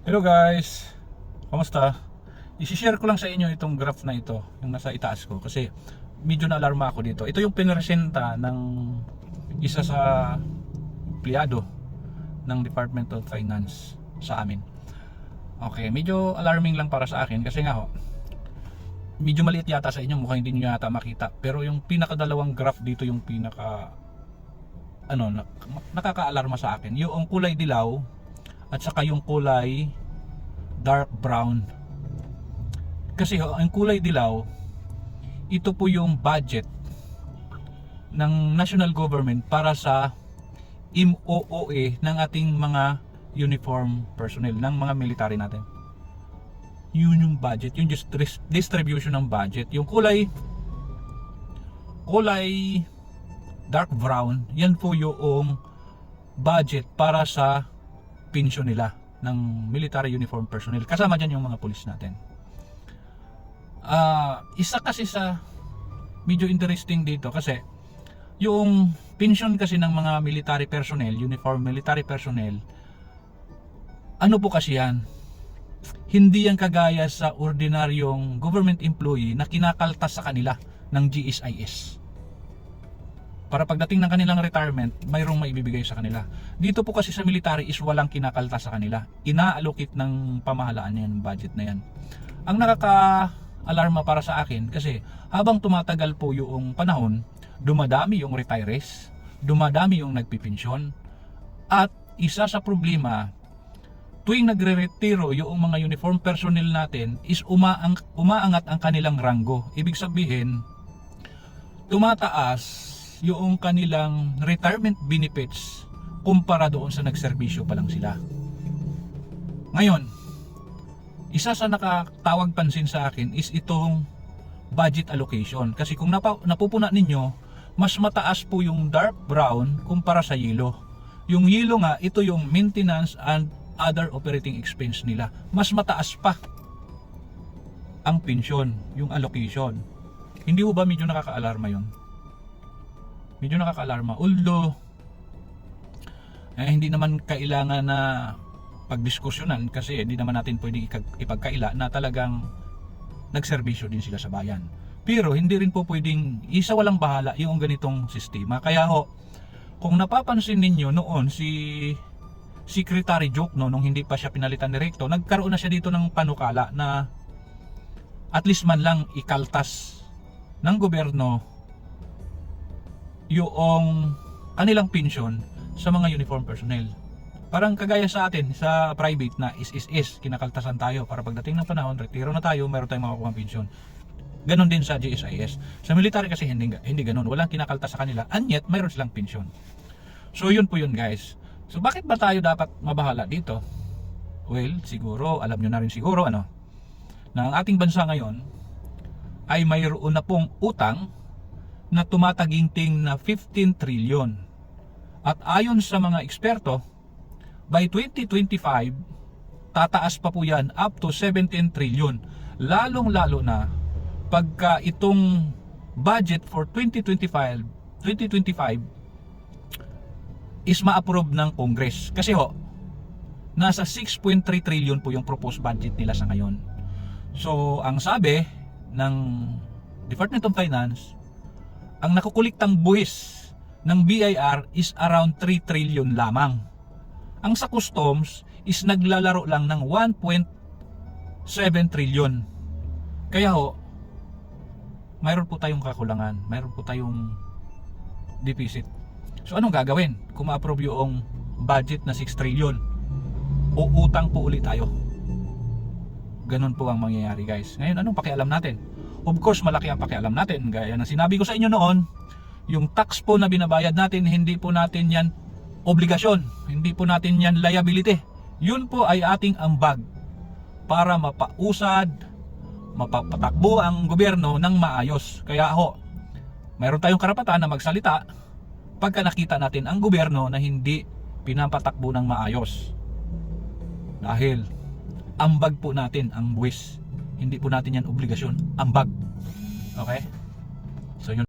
Hello guys! Kamusta? I-share ko lang sa inyo itong graph na ito, yung nasa itaas ko kasi medyo na-alarma ako dito. Ito yung pinresenta ng isa sa empleyado ng Department of Finance sa amin. Okay, medyo alarming lang para sa akin kasi nga ho, medyo maliit yata sa inyo, mukhang hindi nyo yata makita. Pero yung pinakadalawang graph dito yung pinaka ano, nak- nakaka-alarma sa akin. Yung kulay dilaw at saka yung kulay dark brown. Kasi ang kulay dilaw, ito po yung budget ng national government para sa MOOE ng ating mga uniform personnel, ng mga military natin. Yun yung budget, yung distri- distribution ng budget. Yung kulay kulay dark brown, yan po yung budget para sa pensyon nila ng military uniform personnel. Kasama dyan yung mga pulis natin. Ah, isa kasi sa medyo interesting dito kasi yung pension kasi ng mga military personnel, uniform military personnel, ano po kasi yan? Hindi yan kagaya sa ordinaryong government employee na kinakaltas sa kanila ng GSIS para pagdating ng kanilang retirement, mayroong maibibigay sa kanila. Dito po kasi sa military is walang kinakalta sa kanila. Ina-allocate ng pamahalaan yan, budget na yan. Ang nakaka-alarma para sa akin kasi habang tumatagal po yung panahon, dumadami yung retirees, dumadami yung nagpipensyon, at isa sa problema, tuwing nagre-retiro yung mga uniform personnel natin is umaang, umaangat ang kanilang ranggo. Ibig sabihin, tumataas yung kanilang retirement benefits kumpara doon sa nagserbisyo pa lang sila. Ngayon, isa sa nakatawag pansin sa akin is itong budget allocation. Kasi kung napa, napupuna ninyo, mas mataas po yung dark brown kumpara sa yellow. Yung yellow nga, ito yung maintenance and other operating expense nila. Mas mataas pa ang pensyon, yung allocation. Hindi ba medyo nakaka-alarma yun? Medyo nakaka-alarma. Although, eh, hindi naman kailangan na pagdiskusyonan kasi hindi naman natin pwedeng ipagkaila na talagang nagserbisyo din sila sa bayan. Pero hindi rin po pwedeng isa walang bahala yung ganitong sistema. Kaya ho, kung napapansin ninyo noon si Secretary Jokno nung hindi pa siya pinalitan ni Recto, nagkaroon na siya dito ng panukala na at least man lang ikaltas ng gobyerno yung kanilang pensyon sa mga uniform personnel. Parang kagaya sa atin sa private na is kinakaltasan tayo para pagdating ng panahon retiro na tayo meron tayong makukuha pensyon. Ganon din sa GSIS. Sa military kasi hindi hindi ganon, walang kinakaltas sa kanila and yet mayroon silang pensyon. So yun po yun guys. So bakit ba tayo dapat mabahala dito? Well, siguro alam nyo na rin siguro ano na ang ating bansa ngayon ay mayroon na pong utang na tumataginting na 15 trilyon. At ayon sa mga eksperto, by 2025, tataas pa po yan up to 17 trilyon. Lalong-lalo na pagka itong budget for 2025, 2025 is ma-approve ng Congress. Kasi ho, nasa 6.3 trillion po yung proposed budget nila sa ngayon. So, ang sabi ng Department of Finance, ang nakukuliktang buwis ng BIR is around 3 trillion lamang. Ang sa customs is naglalaro lang ng 1.7 trillion. Kaya ho, mayroon po tayong kakulangan, mayroon po tayong deficit. So anong gagawin kung ma-approve yung budget na 6 trillion? Uutang po ulit tayo. Ganon po ang mangyayari guys. Ngayon, anong pakialam natin? Of course, malaki ang pakialam natin. Gaya ng sinabi ko sa inyo noon, yung tax po na binabayad natin, hindi po natin yan obligasyon. Hindi po natin yan liability. Yun po ay ating ambag para mapausad, mapapatakbo ang gobyerno ng maayos. Kaya ho, mayroon tayong karapatan na magsalita pagka nakita natin ang gobyerno na hindi pinapatakbo ng maayos. Dahil ambag po natin ang buwis. Hindi po natin yan obligasyon. Ambag. Okay? So yun.